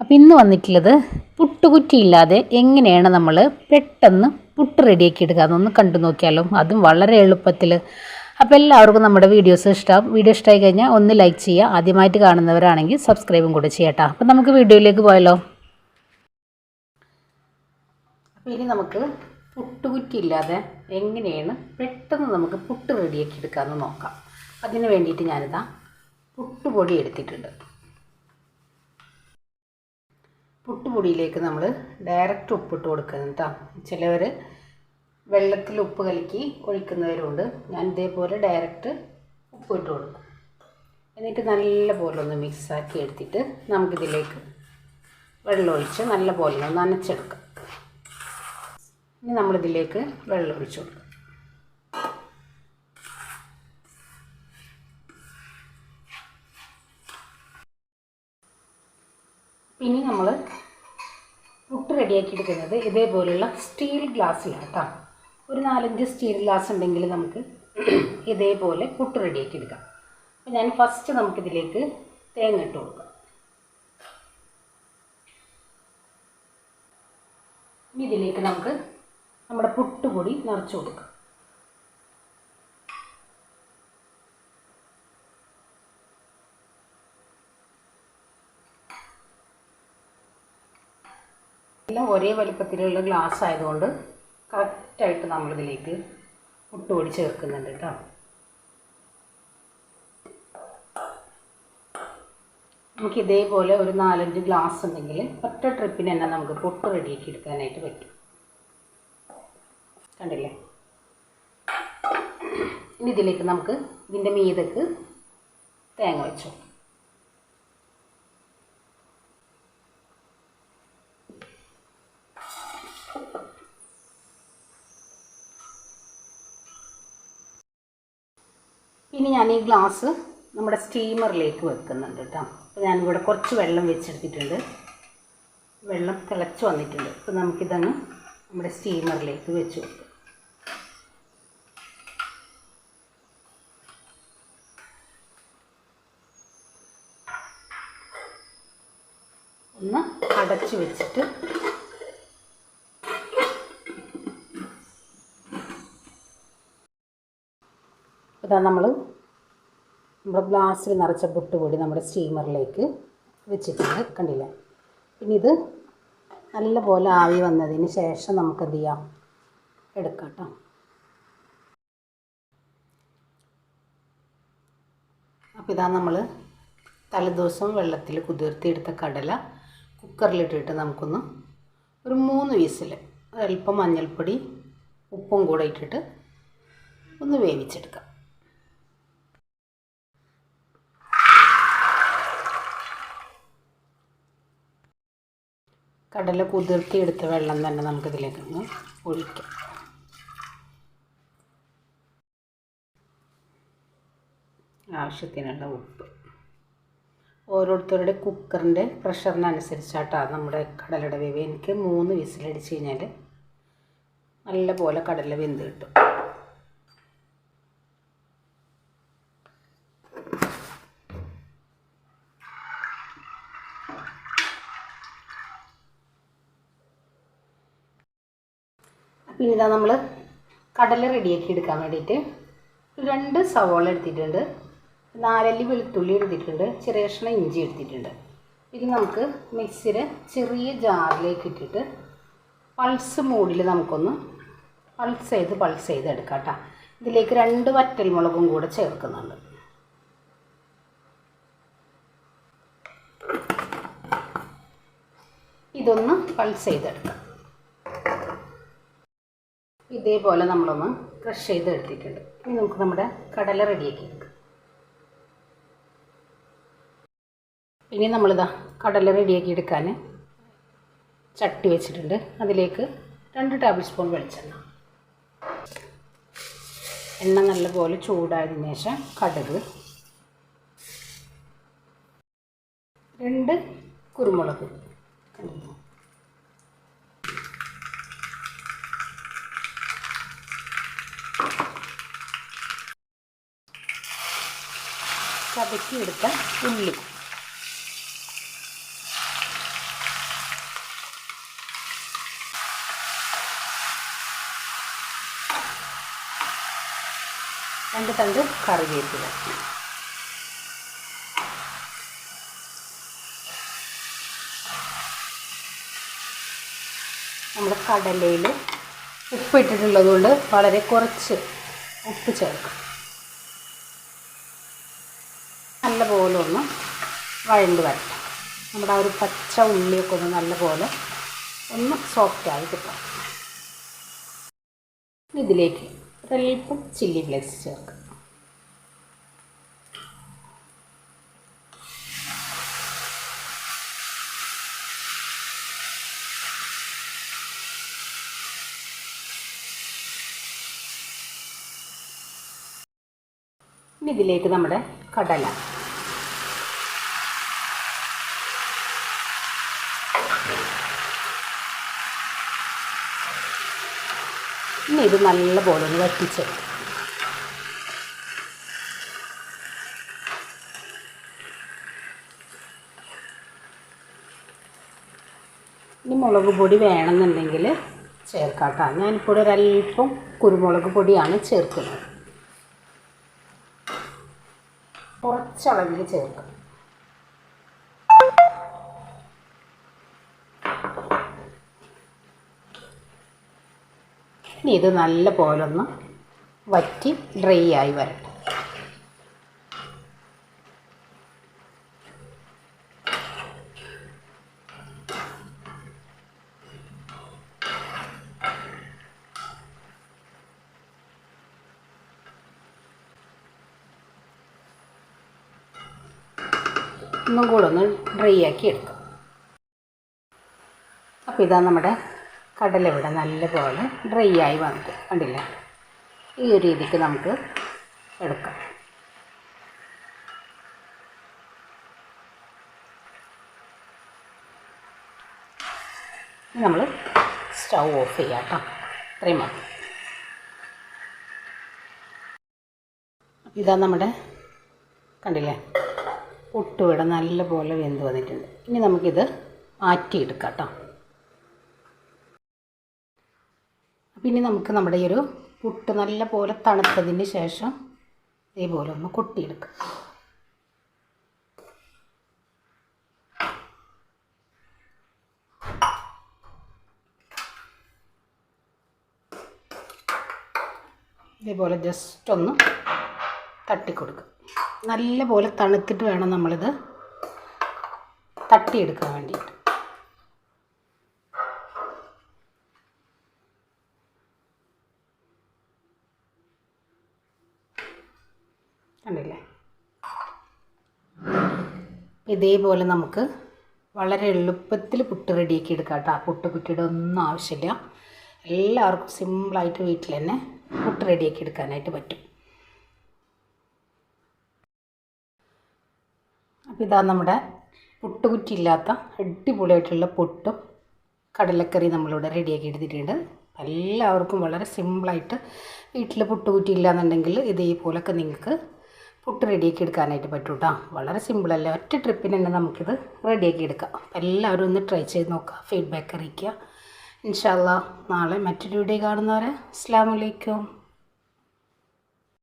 അപ്പോൾ ഇന്ന് വന്നിട്ടുള്ളത് പുട്ടുകുറ്റിയില്ലാതെ എങ്ങനെയാണ് നമ്മൾ പെട്ടെന്ന് പുട്ട് റെഡിയാക്കി എടുക്കുക അതൊന്ന് കണ്ടു നോക്കിയാലോ. അതും വളരെ എളുപ്പത്തിൽ അപ്പോൾ എല്ലാവർക്കും നമ്മുടെ വീഡിയോസ് ഇഷ്ടമാവും വീഡിയോ ഇഷ്ടമായി കഴിഞ്ഞാൽ ഒന്ന് ലൈക്ക് ചെയ്യുക. ആദ്യമായിട്ട് കാണുന്നവരാണെങ്കിൽ സബ്സ്ക്രൈബും കൂടെ ചെയ്യട്ടോ അപ്പം നമുക്ക് വീഡിയോയിലേക്ക് പോയാലോ. അപ്പോൾ ഇനി നമുക്ക് പുട്ടുകുറ്റിയില്ലാതെ എങ്ങനെയാണ് പെട്ടെന്ന് നമുക്ക് പുട്ട് റെഡിയാക്കി എടുക്കാമെന്ന് നോക്കാം. അതിന് വേണ്ടിയിട്ട് ഞാനിതാ പുട്ടുപൊടി എടുത്തിട്ടുണ്ട്. പുട്ടുപൊടിയിലേക്ക് നമ്മൾ ഡയറക്റ്റ് ഉപ്പിട്ട് കൊടുക്കുന്നത് കേട്ടോ. ചിലവർ വെള്ളത്തിൽ ഉപ്പ് കലക്കി ഒഴിക്കുന്നവരുണ്ട്. ഞാൻ ഇതേപോലെ ഡയറക്റ്റ് ഉപ്പിട്ട് കൊടുക്കും. എന്നിട്ട് നല്ല പോലെ ഒന്ന് മിക്സാക്കി എടുത്തിട്ട് നമുക്കിതിലേക്ക് വെള്ളം ഒഴിച്ച് നല്ല പോലെ ഒന്ന് നനച്ചെടുക്കാം. ഇനി നമ്മളിതിലേക്ക് വെള്ളം ഒഴിച്ചു കൊടുക്കാം ഇനി നമ്മൾ പുട്ട് റെഡിയാക്കി എടുക്കുന്നത് ഇതേപോലെയുള്ള സ്റ്റീൽ ഗ്ലാസ്സിലാണ് കേട്ടോ ഒരു നാലഞ്ച് സ്റ്റീൽ ഗ്ലാസ് ഉണ്ടെങ്കിൽ നമുക്ക് ഇതേപോലെ പുട്ട് റെഡിയാക്കി എടുക്കാം അപ്പോൾ ഞാൻ ഫസ്റ്റ് നമുക്കിതിലേക്ക് തേങ്ങ ഇട്ട് കൊടുക്കാം. ഇനി ഇതിലേക്ക് നമുക്ക് നമ്മുടെ പുട്ടുപൊടി നിറച്ച് കൊടുക്കാം. എല്ലാം ഒരേ വലിപ്പത്തിലുള്ള ഗ്ലാസ് ആയതുകൊണ്ട് കറക്റ്റായിട്ട് നമ്മളിതിലേക്ക് പുട്ടുപൊടി ചേർക്കുന്നുണ്ട് കേട്ടോ. നമുക്ക് ഇതേപോലെ ഒരു നാലഞ്ച് ഗ്ലാസ് ഉണ്ടെങ്കിൽ ഒറ്റ ട്രിപ്പിന് തന്നെ നമുക്ക് പൊട്ട് റെഡിയാക്കി എടുക്കാനായിട്ട് പറ്റും. കണ്ടില്ലേ? ഇനി ഇതിലേക്ക് നമുക്ക് ഇതിന്റെ മീതക്ക് തേങ്ങ വെച്ചു. ഇനി ഞാൻ ഈ ഗ്ലാസ് നമ്മുടെ സ്റ്റീമറിലേക്ക് വെക്കുന്നുണ്ട് കേട്ടോ. അപ്പോൾ ഞാനിവിടെ കുറച്ച് വെള്ളം വെച്ചെടുത്തിട്ടുണ്ട്. വെള്ളം തിളച്ച് വന്നിട്ടുണ്ട്. അപ്പോൾ നമുക്കിതങ്ങ് നമ്മുടെ സ്റ്റീമറിലേക്ക് വെച്ച് കൊടുക്കാം. ഒന്ന് അടച്ച് വെച്ചിട്ട് ഇതാ നമ്മൾ നമ്മുടെ ഗ്ലാസ്സിൽ നിറച്ച പുട്ടുപൊടി നമ്മുടെ സ്റ്റീമറിലേക്ക് വെച്ചിട്ടുണ്ട് കണ്ടില്ല? പിന്നെ ഇത് നല്ലപോലെ ആവി വന്നതിന് ശേഷം നമുക്ക് എന്ത് ചെയ്യാം? എടുക്കാം കേട്ടോ അപ്പോൾ ഇതാ നമ്മൾ തലേദിവസം വെള്ളത്തിൽ കുതിർത്തിയെടുത്ത കടല കുക്കറിലിട്ടിട്ട് നമുക്കൊന്ന് ഒരു മൂന്ന് വീസിൽ അല്പം മഞ്ഞൾപ്പൊടി ഉപ്പും കൂടെ ഇട്ടിട്ട് ഒന്ന് വേവിച്ചെടുക്കാം. കടല കുതിർത്തിയെടുത്ത വെള്ളം തന്നെ നമുക്കിതിലേക്കൊന്ന് ഒഴിക്കാം. ആവശ്യത്തിനുള്ള ഉപ്പ്. ഓരോരുത്തരുടെ കുക്കറിന്റെ പ്രഷറിനനുസരിച്ചാട്ടാണ് നമ്മുടെ കടലയുടെ വേവ് എനിക്ക് മൂന്ന് വിസിലടിച്ച് കഴിഞ്ഞാൽ നല്ല പോലെ കടല വെന്ത് കിട്ടും. പിന്നെ ഇതാ നമ്മൾ കടല റെഡിയാക്കി എടുക്കാൻ വേണ്ടിയിട്ട് രണ്ട് സവോള എടുത്തിട്ടുണ്ട്. നാലല്ലി വെളുത്തുള്ളി എടുത്തിട്ടുണ്ട്. ചെറിയ കഷ്ണം ഇഞ്ചി എടുത്തിട്ടുണ്ട്. ഇത് നമുക്ക് മിക്സിയിൽ ചെറിയ ജാറിലേക്ക് ഇട്ടിട്ട് പൾസ് മൂടിൽ നമുക്കൊന്ന് പൾസ് ചെയ്ത് പൾസ് ചെയ്ത് എടുക്കാം കേട്ടോ ഇതിലേക്ക് രണ്ട് വറ്റൽമുളകും കൂടെ ചേർക്കുന്നുണ്ട്. ഇതൊന്ന് പൾസ് ചെയ്തെടുക്കാം. ഇതേപോലെ നമ്മളൊന്ന് ക്രഷ് ചെയ്ത് എടുത്തിട്ടുണ്ട്. ഇനി നമുക്ക് നമ്മുടെ കടല റെഡിയാക്കി എടുക്കാം. ഇനി നമ്മളിതാ കടല റെഡിയാക്കി എടുക്കാൻ ചട്ടി വെച്ചിട്ടുണ്ട്. അതിലേക്ക് രണ്ട് ടേബിൾ സ്പൂൺ വെളിച്ചെണ്ണ. എണ്ണ നല്ലപോലെ ചൂടായതിനു ശേഷം കടുക്. രണ്ട് കുരുമുളക്. വഴറ്റിയെടുത്ത ഉള്ളി. രണ്ട് തണ്ട് കറിവേപ്പില. നമ്മൾ കടലയിൽ ഉപ്പ് ഇട്ടിട്ടുള്ളത് കൊണ്ട് വളരെ കുറച്ച് ഉപ്പ് ചേർക്കും. വഴണ്ട് വരട്ടെ. നമ്മുടെ ആ ഒരു പച്ച ഉള്ളിയൊക്കെ ഒന്ന് നല്ലപോലെ ഒന്ന് സോഫ്റ്റായി കിട്ടും ഇതിലേക്ക് ഒരൽപ്പം ചില്ലി ഫ്ലേക്സ് ചേർക്കുക ഇതിലേക്ക് നമ്മുടെ കടല. ഇനി ഇത് നല്ലപോലെ ഒന്ന് വറ്റിച്ചെടുക്കും ഇനി മുളക് പൊടി വേണമെന്നുണ്ടെങ്കിൽ ചേർക്കാട്ടാ. ഞാനിപ്പോൾ ഒരല്പം കുരുമുളക് പൊടിയാണ് ചേർക്കുന്നത്. കുറച്ചളവിൽ ചേർക്കും. ഇനി ഇത് നല്ല ഒന്ന് വറ്റി ഡ്രൈ ആയി വരട്ടെ. ഒന്നും കൂടെ ഒന്ന് ഡ്രൈ ആക്കി എടുക്കാം. അപ്പോൾ ഇതാ നമ്മുടെ കടല ഇവിടെ നല്ലപോലെ ഡ്രൈ ആയി വന്നിട്ട് കണ്ടില്ല? ഈ ഒരു രീതിക്ക് നമുക്ക് എടുക്കാം. നമ്മൾ സ്റ്റൗ ഓഫ് ചെയ്യാം കേട്ടോ. ഇത്രയും മതി. ഇതാ നമ്മുടെ കണ്ടില്ലേ? പുട്ടുവിടെ നല്ലപോലെ വെന്ത് വന്നിട്ടുണ്ട്. ഇനി നമുക്കിത് മാറ്റിയെടുക്കാം കേട്ടോ അപ്പം ഇനി നമുക്ക് നമ്മുടെ ഈ ഒരു പുട്ട് നല്ല പോലെ തണുത്തതിന് ശേഷം ഇതേപോലെ ഒന്ന് കൊട്ടിയെടുക്കാം. ഇതേപോലെ ജസ്റ്റ് ഒന്ന് തട്ടിക്കൊടുക്കുക നല്ല പോലെ തണുത്തിട്ട് വേണം നമ്മളിത് തട്ടിയെടുക്കാൻ വേണ്ടിയിട്ട്. കണ്ടില്ലേ? ഇതേപോലെ നമുക്ക് വളരെ എളുപ്പത്തിൽ പുട്ട് റെഡിയാക്കി എടുക്കാം കേട്ടോ പുട്ട് കുറ്റിയുടെ ഒന്നും ആവശ്യമില്ല. എല്ലാവർക്കും സിമ്പിളായിട്ട് വീട്ടിൽ തന്നെ പുട്ട് റെഡിയാക്കി എടുക്കാനായിട്ട് പറ്റും. അപ്പോൾ ഇതാ നമ്മുടെ പുട്ടുകുറ്റി ഇല്ലാത്ത അടിപൊളിയായിട്ടുള്ള പുട്ടും കടലക്കറി നമ്മളിവിടെ റെഡിയാക്കി എടുത്തിട്ടുണ്ട്. എല്ലാവർക്കും വളരെ സിമ്പിളായിട്ട് വീട്ടിൽ പുട്ടുകുറ്റി ഇല്ലാന്നുണ്ടെങ്കിൽ ഇതേപോലൊക്കെ നിങ്ങൾക്ക് പുട്ട് റെഡിയാക്കി എടുക്കാനായിട്ട് പറ്റും കേട്ടോ വളരെ സിമ്പിളല്ലേ ഒറ്റ ട്രിപ്പിന് തന്നെ നമുക്കിത് റെഡിയാക്കി എടുക്കാം. എല്ലാവരും ഒന്ന് ട്രൈ ചെയ്ത് നോക്കുക. ഫീഡ്ബാക്ക് അറിയിക്കുക. ഇൻഷാല്ല നാളെ മറ്റൊരു വീഡിയോ കാണുന്നവരെ. അസ്ലാമലൈക്കും